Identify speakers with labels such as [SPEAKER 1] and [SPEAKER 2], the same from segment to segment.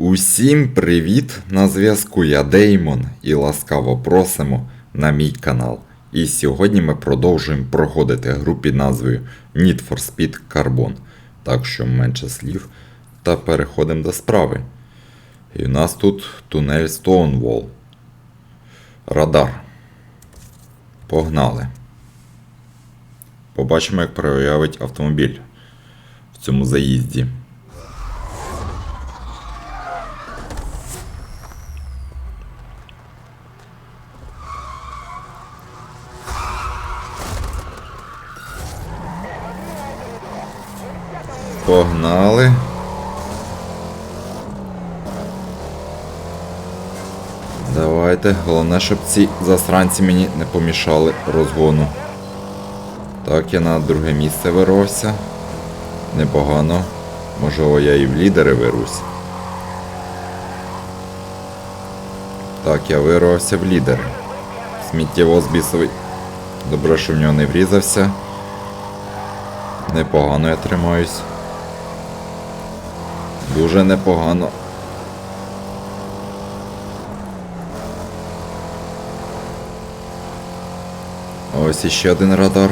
[SPEAKER 1] Усім привіт! На зв'язку я Деймон і ласкаво просимо на мій канал. І сьогодні ми продовжуємо проходити гру під назвою Need for Speed Carbon. Так що менше слів та переходимо до справи. І у нас тут тунель Stonewall. Радар. Погнали. Побачимо, як проявить автомобіль в цьому заїзді. Погнали. Давайте, головне, щоб ці засранці мені не помішали розгону. Так, я на друге місце вирвався. Непогано. Можливо, я і в лідери вирусь. Так, я вирвався в лідери. Сміттєвоз бісовий. Добре, що в нього не врізався. Непогано я тримаюсь. Дуже непогано. Ось іще один радар.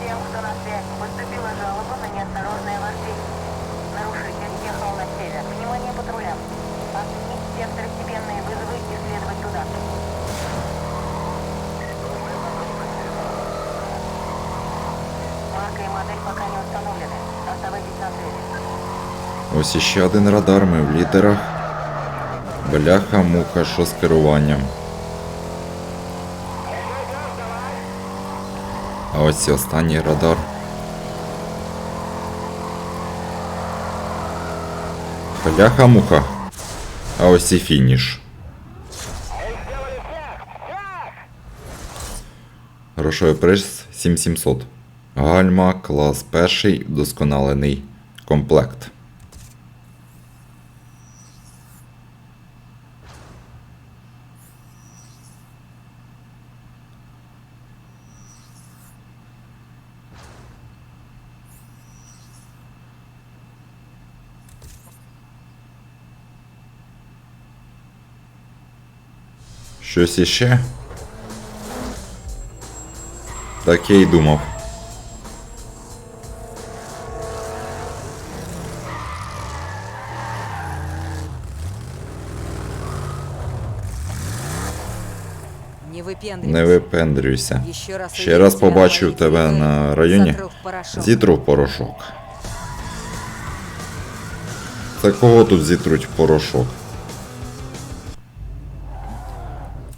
[SPEAKER 2] Всем, кто на связи, поступила жалоба на неосторожное вождение. Нарушитель ехал на север. Внимание патрулям. Отменить все второстепенные вызовы и следовать туда. Марка и модель пока не установлены. Оставайтесь на связи.
[SPEAKER 1] Ось іще один радар, ми в лідерах. Бляха, муха, що з керуванням. А ось і останній радар. Бляха, муха. А ось і фініш. Грошовий приз 7700. Гальма, клас перший, вдосконалений комплект. Щось іще? Так я й думав.
[SPEAKER 3] Не
[SPEAKER 1] випендрюйся. Ще раз побачив тебе на районі. Зітру в порошок. Це кого тут зітруть в порошок?